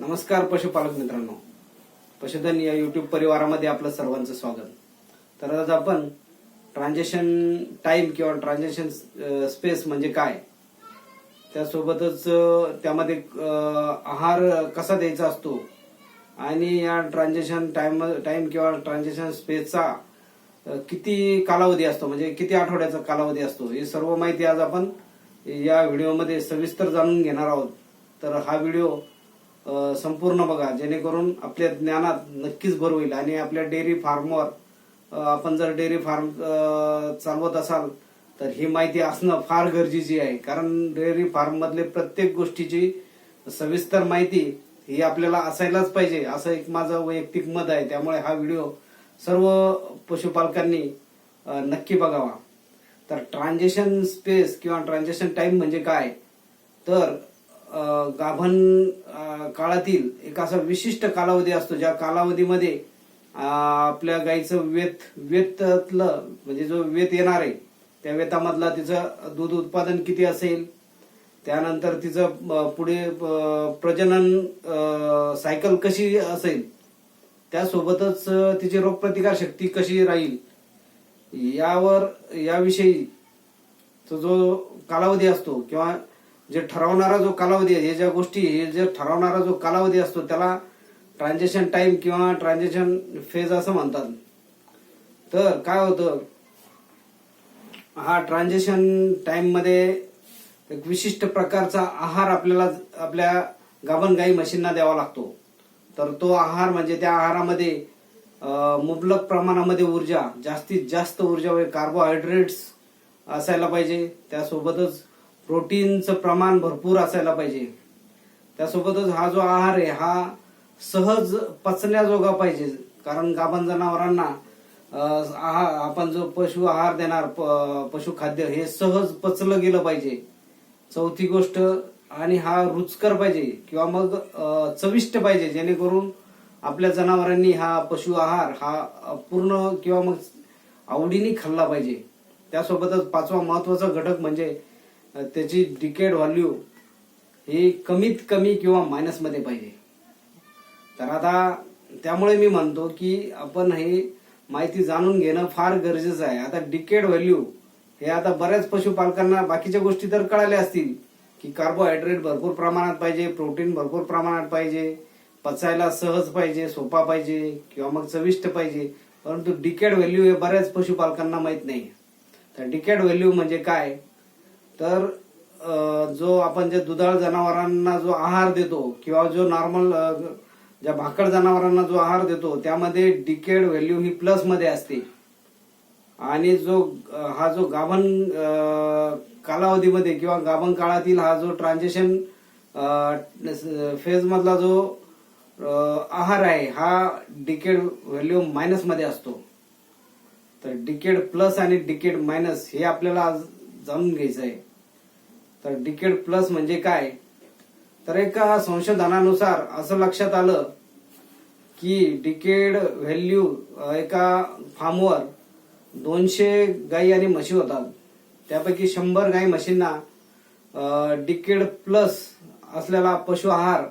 नमस्कार पशुपालक मित्रांनो. पशुधन या युट्यूब परिवारामध्ये आपलं सर्वांचं स्वागत. तर आज आपण ट्रान्झॅक्शन टाइम किंवा ट्रान्झॅक्शन स्पेस म्हणजे काय? त्यासोबतच त्यामध्ये आहार कसा द्यायचा असतो? आणि या ट्रान्झॅक्शन टाइम टाइम किंवा ट्रान्झॅक्शन स्पेसचा किती कालावधी असतो? म्हणजे किती आठवड्याचा कालावधी असतो? ही सर्व माहिती आज आपण या व्हिडिओमध्ये सविस्तर जाणून घेणार आहोत. तर हा व्हिडिओ संपूर्ण बघा जेणेकरून आपल्या ज्ञानात नक्कीच भर होईल. आणि आपल्या डेअरी फार्मवर आपण जर डेअरी फार्म चालवत असाल तर ही माहिती असणं फार गरजेची आहे. कारण डेअरी फार्म मधले प्रत्येक गोष्टीची सविस्तर माहिती ही आपल्याला असायलाच पाहिजे. असं एक माझं वैयक्तिक मत आहे. त्यामुळे हा व्हिडिओ सर्व पशुपालकांनी नक्की बघावा. तर ट्रान्झॅक्शन स्पेस किंवा ट्रान्झॅक्शन टाइम म्हणजे काय? तर गाभण काळातील एक असा विशिष्ट कालावधी असतो ज्या कालावधीमध्ये आपल्या गाईचं वेत वेतातलं म्हणजे जो वेत येणार आहे त्या वेतामधला तिचं दूध उत्पादन किती असेल? त्यानंतर तिचं पुढे प्रजनन सायकल कशी असेल? त्यासोबतच तिची रोगप्रतिकार शक्ती कशी राहील? यावर याविषयी जो कालावधी असतो किंवा जे ठरवणारा जो कालावधी आहे हे ज्या गोष्टी हे जे ठरवणारा जो कालावधी असतो त्याला ट्रान्झॅक्शन टाइम किंवा ट्रान्झॅक्शन फेज असं म्हणतात. तर काय होतं? हा ट्रान्झॅक्शन टाइममध्ये एक विशिष्ट प्रकारचा आहार आपल्याला आपल्या गाभण गाई म्हशींना द्यावा लागतो. तर तो आहार म्हणजे त्या आहारामध्ये मुबलक प्रमाणामध्ये ऊर्जा जास्तीत जास्त ऊर्जा म्हणजे व कार्बोहायड्रेट्स असायला पाहिजे. त्यासोबतच प्रोटीनचं प्रमाण भरपूर असायला पाहिजे. त्यासोबतच हा जो आहार आहे हा सहज पचण्याजोगा पाहिजे. कारण गाभण जनावरांना आहार आपण जो पशु आहार देणार प- पशुखाद्य हे सहज पचलं गेलं पाहिजे. चौथी गोष्ट आणि हा रुचकर पाहिजे किंवा मग चविष्ट पाहिजे जेणेकरून आपल्या जनावरांनी हा पशु आहार हा पूर्ण किंवा मग आवडीने खाल्ला पाहिजे. त्यासोबतच पाचवा महत्त्वाचा घटक म्हणजे त्याची डिकेड व्हॅल्यू ही कमीत कमी किंवा मायनसमध्ये पाहिजे. तर आता त्यामुळे मी म्हणतो की आपण हे माहिती जाणून घेणं फार गरजेचं आहे. आता डिकेड व्हॅल्यू हे आता बऱ्याच पशुपालकांना बाकीच्या गोष्टी तर कळाल्या असतील की कार्बोहायड्रेट भरपूर प्रमाणात पाहिजे प्रोटीन भरपूर प्रमाणात पाहिजे पचायला सहज पाहिजे सोपा पाहिजे किंवा मग चविष्ट पाहिजे. परंतु डिकेड व्हॅल्यू हे बऱ्याच पशुपालकांना माहीत नाही. तर डिकेड व्हॅल्यू म्हणजे काय? तर जो आपण जे दुधाळ जनावरांना जो आहार देतो किंवा जो नॉर्मल ज्या भाकड जनावरांना जो आहार देतो त्यामध्ये डिकेड व्हॅल्यू ही प्लसमध्ये असते. आणि जो हा जो गाभण कालावधीमध्ये किंवा गाभण काळातील हा जो ट्रान्झॅक्शन फेज मधला जो आहार आहे हा डिकेड व्हॅल्यू मायनसमध्ये असतो. तर डिकेड प्लस आणि डिकेड मायनस हे आपल्याला आज जाणून घ्यायचं आहे. तर डिकेड प्लस म्हणजे काय? तर एका संशोधनानुसार असं लक्षात आलं की डिकेड व्हॅल्यू एका फार्मवर दोनशे गाई आणि म्हशी होतात. त्यापैकी शंभर गाई म्हशींना डिकेड प्लस असलेला पशु आहार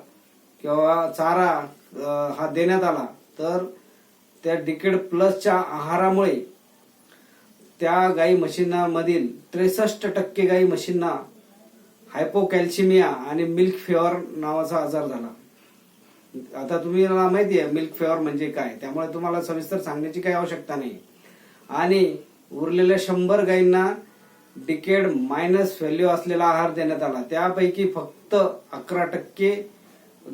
किंवा चारा हा देण्यात आला. तर त्या डिकेड प्लसच्या आहारामुळे त्या गाई म्हशींना मधील त्रेसष्ट टक्के गाई म्हशींना हायपोकॅल्शिमिया आणि मिल्क फेअर नावाचा आजार झाला. आता तुम्हाला माहिती आहे मिल्क फेअर म्हणजे काय? त्यामुळे तुम्हाला सविस्तर सांगण्याची काही आवश्यकता नाही. आणि उरलेल्या शंभर गायींना डिकेड मायनस व्हॅल्यू असलेला आहार देण्यात आला. त्यापैकी फक्त अकरा टक्के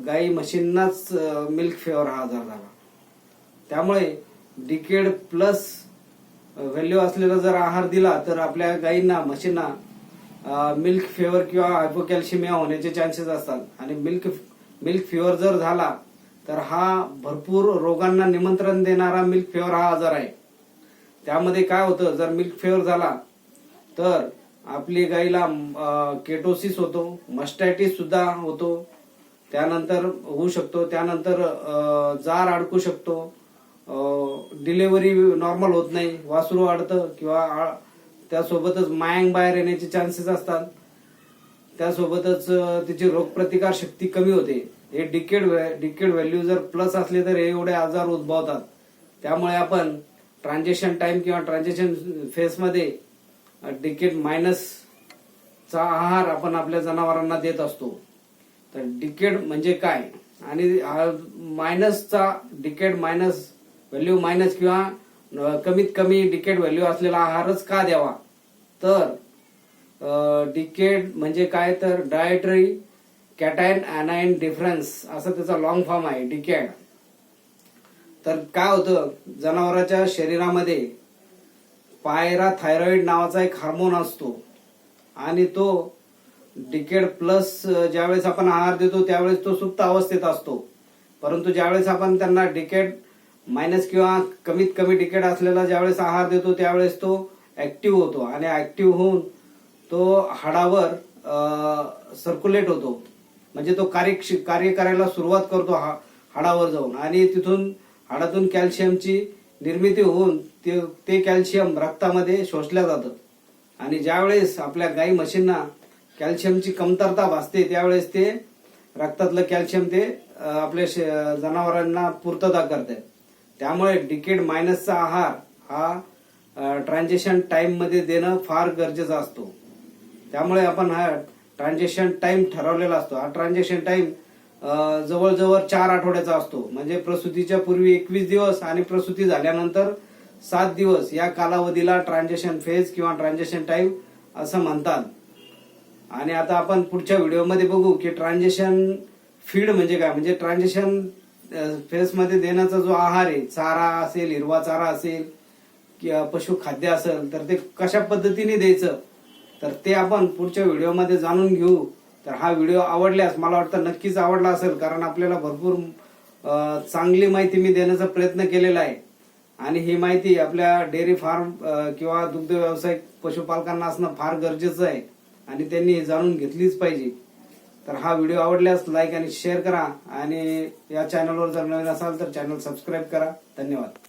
गाई म्हशींनाच मिल्क फेअर हा आजार झाला. त्यामुळे डिकेड प्लस व्हॅल्यू असलेला जर आहार दिला तर आपल्या गायींना म्हशींना मिल्क फेवर किंवा हायपोकॅल्शिमिया होण्याचे चान्सेस असतात. आणि मिल्क मिल्क फिवर जर झाला तर हा भरपूर रोगांना निमंत्रण देणारा मिल्क फेवर हा आजार आहे. त्यामध्ये काय होतं जर मिल्क फेवर झाला तर आपली गाईला केटोसिस होतो मस्टायटिस सुद्धा होतो. त्यानंतर होऊ शकतो त्यानंतर जार अडकू शकतो. डिलेवरी नॉर्मल होत नाही वासरू अडतं किंवा आ- त्यासोबतच मायांग बाहेर येण्याचे चान्सेस असतात. त्यासोबतच तिची रोगप्रतिकार शक्ती कमी होते. हे डिकेड डिकेड व्हॅल्यू जर प्लस असले तर हे एवढे आजार उद्भवतात. त्यामुळे आपण ट्रान्झॅक्शन टाइम किंवा ट्रान्झॅक्शन फेसमध्ये डिकेड मायनसचा आहार आपण आपल्या जनावरांना देत असतो. तर डिकेड म्हणजे काय? आणि मायनसचा डिकेड मायनस व्हॅल्यू मायनस किंवा कमीत कमी डिकेट व्हॅल्यू असलेला आहारच का द्यावा? तर डिकेट म्हणजे काय? तर डायटरी कॅटायन अनायन डिफरन्स असं त्याचा लॉंग फॉर्म आहे डिकेड तर काय होतं? जनावराच्या शरीरामध्ये पायरा थायरॉइड नावाचा एक हार्मोन असतो. आणि तो डिकेड प्लस ज्यावेळेस आपण आहार देतो त्यावेळेस तो सुप्त अवस्थेत असतो. परंतु ज्यावेळेस आपण त्यांना डिकेड मायनस किंवा कमीत कमी तिकीट असलेला ज्यावेळेस आहार देतो त्यावेळेस तो ऍक्टिव्ह होतो. आणि ऍक्टिव्ह होऊन तो हाडावर सर्क्युलेट होतो. म्हणजे तो कार्य कार्य करायला सुरुवात करतो हा- हाडावर जाऊन. आणि तिथून हाडातून कॅल्शियमची निर्मिती होऊन ते ते कॅल्शियम रक्तामध्ये शोषल्या जातं. आणि ज्यावेळेस आपल्या गाई म्हशींना कॅल्शियमची कमतरता भासते त्यावेळेस ते रक्तातलं कॅल्शियम ते आपल्या श- जनावरांना पूर्तता करते त्यामुळे डिकेड मायनसचा आहार हा ट्रान्झॅक्शन टाइममध्ये देणं फार गरजेचा असतो. त्यामुळे आपण हा ट्रान्झॅक्शन टाइम ठरवलेला असतो. हा ट्रान्झॅक्शन टाइम जवळजवळ चार आठवड्याचा असतो. म्हणजे प्रसूतीच्या पूर्वी एकवीस दिवस आणि प्रसूती झाल्यानंतर सात दिवस या कालावधीला ट्रान्झॅक्शन फेज किंवा ट्रान्झॅक्शन टाइम असं म्हणतात. आणि आता आपण पुढच्या व्हिडिओमध्ये बघू की ट्रान्झॅक्शन फीड म्हणजे काय? म्हणजे ट्रान्झॅक्शन फेसमध्ये देण्याचा जो आहार आहे चारा असेल हिरवा चारा असेल किंवा पशु खाद्य असेल तर ते कशा पद्धतीने द्यायचं? तर ते आपण पुढच्या व्हिडिओमध्ये जाणून घेऊ. तर हा व्हिडिओ आवडल्यास मला वाटतं नक्कीच आवडला असेल कारण आपल्याला भरपूर चांगली माहिती मी देण्याचा प्रयत्न केलेला आहे. आणि ही माहिती आपल्या डेअरी फार्म किंवा दुग्ध व्यावसायिक पशुपालकांना असणं फार गरजेचं आहे. आणि त्यांनी हे जाणून घेतलीच पाहिजे. तर हा व्हिडिओ आवडल्यास लाईक आणि शेअर करा. आणि या चॅनलवर जर नवीन असाल तर चॅनल सबस्क्राईब करा. धन्यवाद.